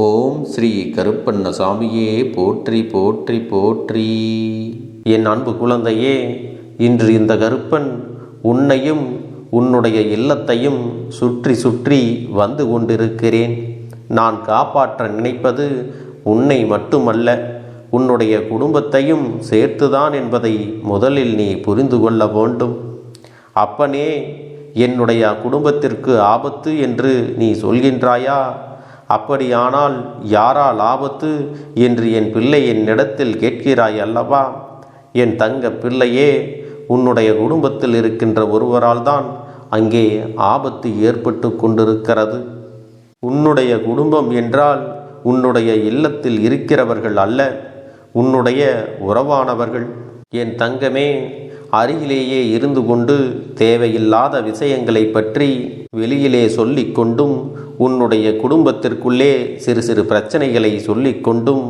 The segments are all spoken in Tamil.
ஓம் ஸ்ரீ கருப்பண்ணசாமியே போற்றி போற்றி போற்றி. என் அன்பு குழந்தையே இன்று இந்த கருப்பன் உன்னையும் உன்னுடைய இல்லத்தையும் சுற்றி சுற்றி வந்து கொண்டிருக்கிறேன். நான் காப்பாற்ற நினைப்பது உன்னை மட்டுமல்ல உன்னுடைய குடும்பத்தையும் சேர்த்துதான் என்பதை முதலில் நீ புரிந்து கொள்ள வேண்டும். அப்பனே என்னுடைய குடும்பத்திற்கு ஆபத்து என்று நீ சொல்கின்றாயா? அப்படியானால் யாரால் ஆபத்து என்று என் பிள்ளை என்னிடத்தில் கேட்கிறாய் அல்லவா? என் தங்க பிள்ளையே உன்னுடைய குடும்பத்தில் இருக்கின்ற ஒருவரால் தான் அங்கே ஆபத்து ஏற்பட்டு கொண்டிருக்கிறது. உன்னுடைய குடும்பம் என்றால் உன்னுடைய இல்லத்தில் இருக்கிறவர்கள் அல்ல உன்னுடைய உறவானவர்கள். என் தங்கமே அருகிலேயே இருந்து கொண்டு தேவையில்லாத விஷயங்களை பற்றி வெளியிலே சொல்லிக் கொண்டும் உன்னுடைய குடும்பத்திற்குள்ளே சிறு சிறு பிரச்சனைகளை சொல்லிக் கொண்டும்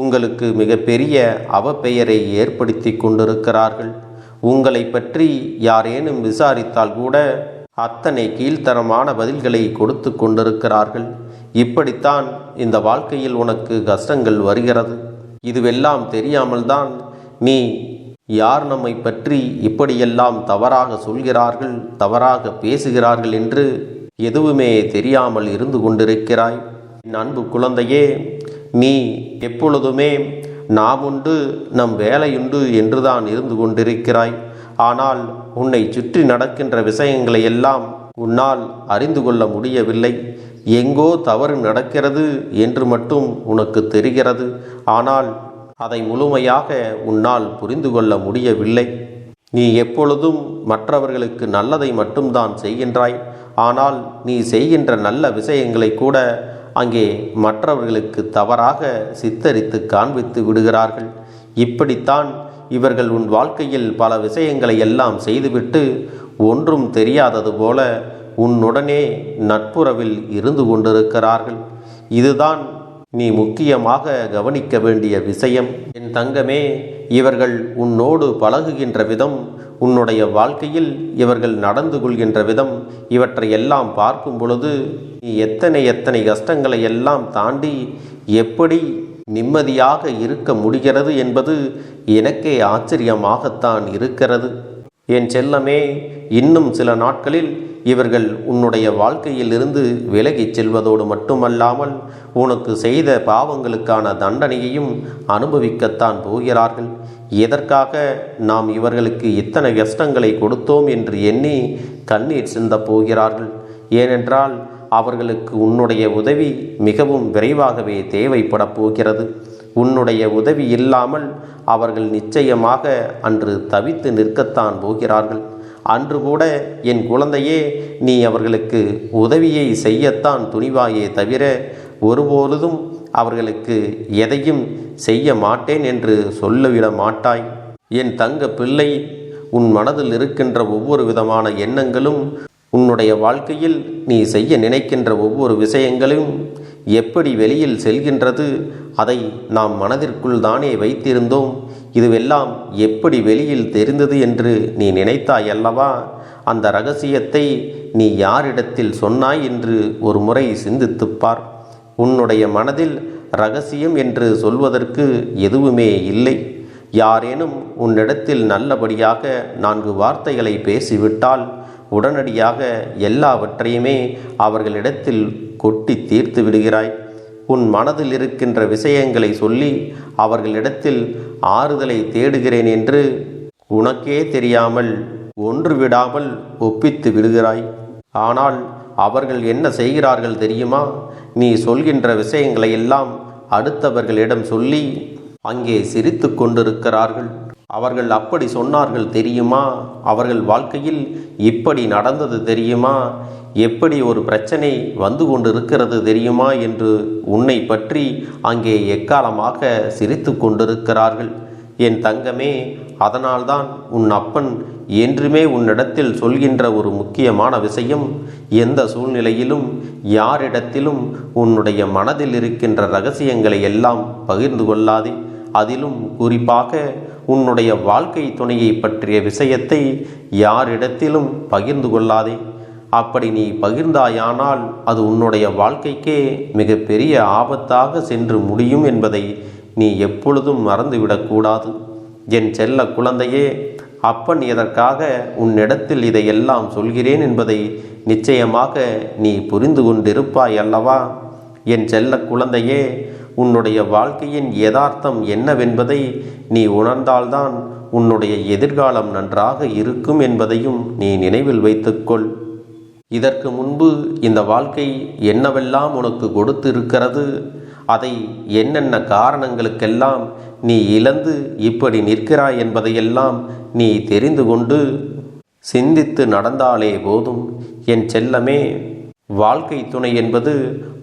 உங்களுக்கு மிகப்பெரிய அவப்பெயரை ஏற்படுத்தி கொண்டிருக்கிறார்கள். உங்களை பற்றி யாரேனும் விசாரித்தால் கூட அத்தனை கீழ்த்தரமான பதில்களை கொடுத்து கொண்டிருக்கிறார்கள். இப்படித்தான் இந்த வாழ்க்கையில் உனக்கு கஷ்டங்கள் வருகிறது. இதுவெல்லாம் தெரியாமல்தான் நீ யார் நம்மை பற்றி இப்படியெல்லாம் தவறாக சொல்கிறார்கள் தவறாக பேசுகிறார்கள் என்று எதுவுமே தெரியாமல் இருந்து கொண்டிருக்கிறாய். என் அன்பு குழந்தையே நீ எப்பொழுதுமே நாம் உண்டு நம் வேலையுண்டு என்றுதான் இருந்து கொண்டிருக்கிறாய். ஆனால் உன்னை சுற்றி நடக்கின்ற விஷயங்களை எல்லாம் உன்னால் அறிந்து கொள்ள முடியவில்லை. எங்கோ தவறு நடக்கிறது என்று மட்டும் உனக்கு தெரிகிறது. ஆனால் அதை முழுமையாக உன்னால் புரிந்து கொள்ள முடியவில்லை. நீ எப்பொழுதும் மற்றவர்களுக்கு நல்லதை மட்டும்தான் செய்கின்றாய். ஆனால் நீ செய்கின்ற நல்ல விஷயங்களை கூட அங்கே மற்றவர்களுக்கு தவறாக சித்தரித்து காண்பித்து விடுகிறார்கள். இப்படித்தான் இவர்கள் உன் வாழ்க்கையில் பல விஷயங்களை எல்லாம் செய்துவிட்டு ஒன்றும் தெரியாதது போல உன்னுடனே நட்புறவில் இருந்து கொண்டிருக்கிறார்கள். இதுதான் நீ முக்கியமாக கவனிக்க வேண்டிய விஷயம் என் தங்கமே இவர்கள் உன்னோடு பழகுகின்ற விதம் உன்னுடைய வாழ்க்கையில் இவர்கள் நடந்து கொள்கின்ற விதம் இவற்றை எல்லாம் பார்க்கும் பொழுது நீ எத்தனை எத்தனை கஷ்டங்களை எல்லாம் தாண்டி எப்படி நிம்மதியாக இருக்க முடிகிறது என்பது எனக்கே ஆச்சரியமாகத்தான் இருக்கிறது. என் செல்லமே இன்னும் சில நாட்களில் இவர்கள் உன்னுடைய வாழ்க்கையில் இருந்து விலகிச் செல்வதோடு மட்டுமல்லாமல் உனக்கு செய்த பாவங்களுக்கான தண்டனையையும் அனுபவிக்கத்தான் போகிறார்கள். எதற்காக நாம் இவர்களுக்கு இத்தனை கஷ்டங்களை கொடுத்தோம் என்று எண்ணி கண்ணீர் சிந்தப் போகிறார்கள்? ஏனென்றால் அவர்களுக்கு உன்னுடைய உதவி மிகவும் விரைவாகவே தேவைப்படப் போகிறது. உன்னுடைய உதவி இல்லாமல் அவர்கள் நிச்சயமாக அன்று தவித்து நிற்கத்தான் போகிறார்கள். அன்று கூட என் குழந்தையே நீ அவர்களுக்கு உதவியை செய்யத்தான் துணிவாயே தவிர ஒருபொழுதும் அவர்களுக்கு எதையும் செய்ய மாட்டேன் என்று சொல்லிவிட மாட்டாய். என் தங்க பிள்ளை உன் மனதில் இருக்கின்ற ஒவ்வொரு விதமான எண்ணங்களும் உன்னுடைய வாழ்க்கையில் நீ செய்ய நினைக்கின்ற ஒவ்வொரு விஷயங்களும் எப்படி வெளியில் செல்கின்றது? அதை நாம் மனதிற்குள் தானே வைத்திருந்தோம். இதுவெல்லாம் எப்படி வெளியில் தெரிந்தது என்று நீ நினைத்தாய் அல்லவா அந்த ரகசியத்தை நீ யாரிடத்தில் சொன்னாய் என்று ஒரு முறை சிந்தித்துப் பார். உன்னுடைய மனதில் ரகசியம் என்று சொல்வதற்கு எதுவுமே இல்லை. யாரேனும் உன்னிடத்தில் நல்லபடியாக நான்கு வார்த்தைகளை பேசிவிட்டால் உடனடியாக எல்லாவற்றையுமே அவர்களிடத்தில் கொட்டி தீர்த்து விடுகிறாய். உன் மனதில் இருக்கின்ற விஷயங்களை சொல்லி அவர்களிடத்தில் ஆறுதலை தேடுகிறேன் என்று உனக்கே தெரியாமல் ஒன்று விடாமல் ஒப்பித்து விடுகிறாய். ஆனால் அவர்கள் என்ன செய்கிறார்கள் தெரியுமா? நீ சொல்கின்ற விஷயங்களை எல்லாம் அடுத்தவர்களிடம் சொல்லி அங்கே சிரித்து கொண்டிருக்கிறார்கள். அவர்கள் அப்படி சொன்னார்கள் தெரியுமா? அவர்கள் வாழ்க்கையில் இப்படி நடந்தது தெரியுமா? எப்படி ஒரு பிரச்சனை வந்து கொண்டிருக்கிறது தெரியுமா? என்று உன்னை பற்றி அங்கே எக்காலமாக சிரித்து கொண்டிருக்கிறார்கள். என் தங்கமே அதனால்தான் உன் அப்பன் என்றுமே உன்னிடத்தில் சொல்கின்ற ஒரு முக்கியமான விஷயம் எந்த சூழ்நிலையிலும் யாரிடத்திலும் உன்னுடைய மனதில் இருக்கின்ற ரகசியங்களை எல்லாம் பகிர்ந்து கொள்ளாதே. அதிலும் குறிப்பாக உன்னுடைய வாழ்க்கை துணையை பற்றிய விஷயத்தை யாரிடத்திலும் பகிர்ந்து கொள்ளாதே. அப்படி நீ பகிர்ந்தாயானால் அது உன்னுடைய வாழ்க்கைக்கே மிகப்பெரிய ஆபத்தாக சென்று முடியும் என்பதை நீ எப்பொழுதும் மறந்துவிடக்கூடாது. என் செல்ல குழந்தையே அப்பன் எதற்காக உன்னிடத்தில் இதையெல்லாம் சொல்கிறேன் என்பதை நிச்சயமாக நீ புரிந்து கொண்டிருப்பாய் அல்லவா? என் செல்ல குழந்தையே உன்னுடைய வாழ்க்கையின் யதார்த்தம் என்னவென்பதை நீ உணர்ந்தால்தான் உன்னுடைய எதிர்காலம் நன்றாக இருக்கும் என்பதையும் நீ நினைவில் வைத்துக்கொள். இதற்கு முன்பு இந்த வாழ்க்கை என்னவெல்லாம் உனக்கு கொடுத்து இருக்கிறது அதை என்னென்ன காரணங்களுக்கெல்லாம் நீ இழந்து இப்படி நிற்கிறாய் என்பதையெல்லாம் நீ தெரிந்து கொண்டு சிந்தித்து நடந்தாலே போதும். என் செல்லமே வாழ்க்கை துணை என்பது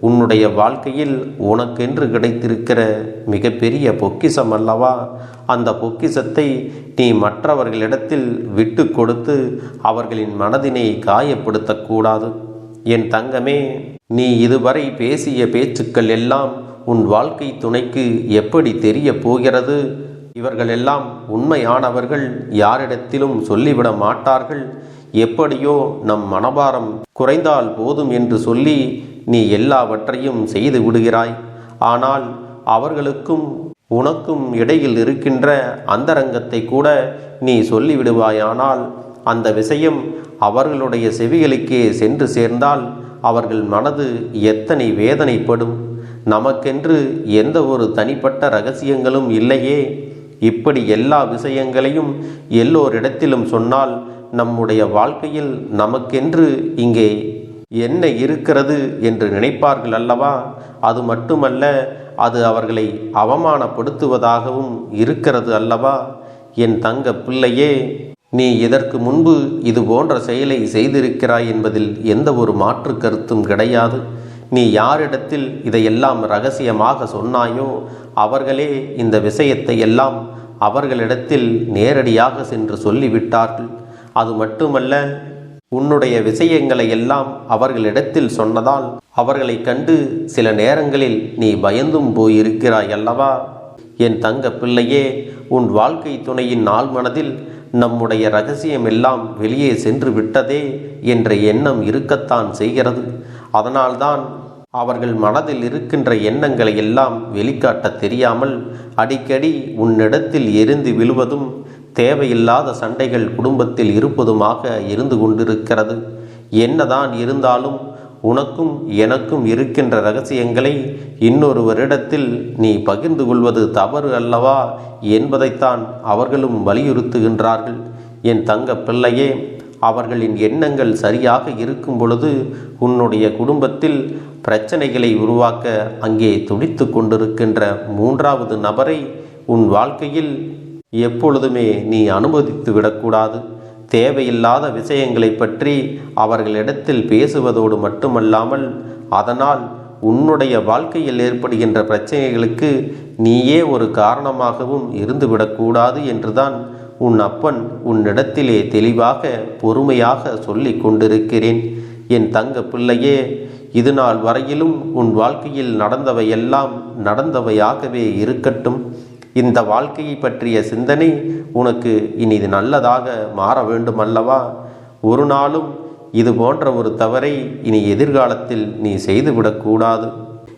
உன்னுடைய வாழ்க்கையில் உனக்கென்று கிடைத்திருக்கிற மிகப்பெரிய பொக்கிசம் அல்லவா? அந்த பொக்கிசத்தை நீ மற்றவர்களிடத்தில் விட்டு கொடுத்து அவர்களின் மனதினை காயப்படுத்தக்கூடாது. என் தங்கமே நீ இதுவரை பேசிய பேச்சுக்கள் எல்லாம் உன் வாழ்க்கை துணைக்கு எப்படி தெரிய போகிறது? இவர்கள் எல்லாம் உண்மையானவர்கள் யாரிடத்திலும் சொல்லிவிட மாட்டார்கள். எப்படியோ நம் மனபாரம் குறைந்தால் போதும் என்று சொல்லி நீ எல்லாவற்றையும் செய்து விடுகிறாய். ஆனால் அவர்களுக்கும் உனக்கும் இடையில் இருக்கின்ற அந்தரங்கத்தை கூட நீ சொல்லிவிடுவாயானால் அந்த விஷயம் அவர்களுடைய செவிகளுக்கே சென்று சேர்ந்தால் அவர்கள் மனது எத்தனை வேதனைப்படும். நமக்கென்று எந்த ஒரு தனிப்பட்ட ரகசியங்களும் இல்லையே. இப்படி எல்லா விஷயங்களையும் எல்லோரிடத்திலும் சொன்னால் நம்முடைய வாழ்க்கையில் நமக்கென்று இங்கே என்ன இருக்கிறது என்று நினைப்பார்கள் அல்லவா? அது மட்டுமல்ல அது அவர்களை அவமானப்படுத்துவதாகவும் இருக்கிறது அல்லவா? என் தங்க பிள்ளையே நீ இதற்கு முன்பு இது போன்ற செயலை செய்திருக்கிறாய் என்பதில் எந்த ஒரு மாற்று கருத்தும் கிடையாது. நீ யாரிடத்தில் இதையெல்லாம் ரகசியமாக சொன்னாயோ அவர்களே இந்த விஷயத்தை எல்லாம் அவர்களிடத்தில் நேரடியாக சென்று சொல்லிவிட்டார்கள். அது மட்டுமல்ல உன்னுடைய விஷயங்களை எல்லாம் அவர்களிடத்தில் சொன்னதால் அவர்களை கண்டு சில நேரங்களில் நீ பயந்தும் போயிருக்கிறாய் அல்லவா? என் தங்க பிள்ளையே உன் வாழ்க்கை துணையின் நாள் மனதில் நம்முடைய ரகசியம் எல்லாம் வெளியே சென்று விட்டதே என்ற எண்ணம் இருக்கத்தான் செய்கிறது. அதனால்தான் அவர்கள் மனதில் இருக்கின்ற எண்ணங்களை எல்லாம் வெளிக்காட்ட தெரியாமல் அடிக்கடி உன்னிடத்தில் எரிந்து விழுவதும் தேவையில்லாத சண்டைகள் குடும்பத்தில் இருப்பதுமாக இருந்து கொண்டிருக்கிறது. என்னதான் இருந்தாலும் உனக்கும் எனக்கும் இருக்கின்ற ரகசியங்களை இன்னொருவரிடத்தில் நீ பகிர்ந்து கொள்வது தவறு அல்லவா என்பதைத்தான் அவர்களும் வலியுறுத்துகின்றார்கள். என் தங்க பிள்ளையே அவர்களின் எண்ணங்கள் சரியாக இருக்கும் பொழுது உன்னுடைய குடும்பத்தில் பிரச்சனைகளை உருவாக்க அங்கே துடித்து கொண்டிருக்கின்ற மூன்றாவது நபரை உன் வாழ்க்கையில் எப்பொழுதுமே நீ அனுமதித்து விடக்கூடாது. தேவையில்லாத விஷயங்களை பற்றி அவர்களிடத்தில் பேசுவதோடு மட்டுமல்லாமல் அதனால் உன்னுடைய வாழ்க்கையில் ஏற்படுகின்ற பிரச்சனைகளுக்கு நீயே ஒரு காரணமாகவும் இருந்துவிடக்கூடாது என்றுதான் உன் அப்பன் உன்னிடத்திலே தெளிவாக பொறுமையாக சொல்லிக் கொண்டிருக்கிறேன். என் தங்க பிள்ளையே இது நாள் வரையிலும் உன் வாழ்க்கையில் நடந்தவையெல்லாம் நடந்தவையாகவே இருக்கட்டும். இந்த வாழ்க்கையை பற்றிய சிந்தனை உனக்கு இனி இது நல்லதாக மாற வேண்டும் அல்லவா ஒரு நாளும் இது போன்ற ஒரு தவறை இனி எதிர்காலத்தில் நீ செய்துவிடக்கூடாது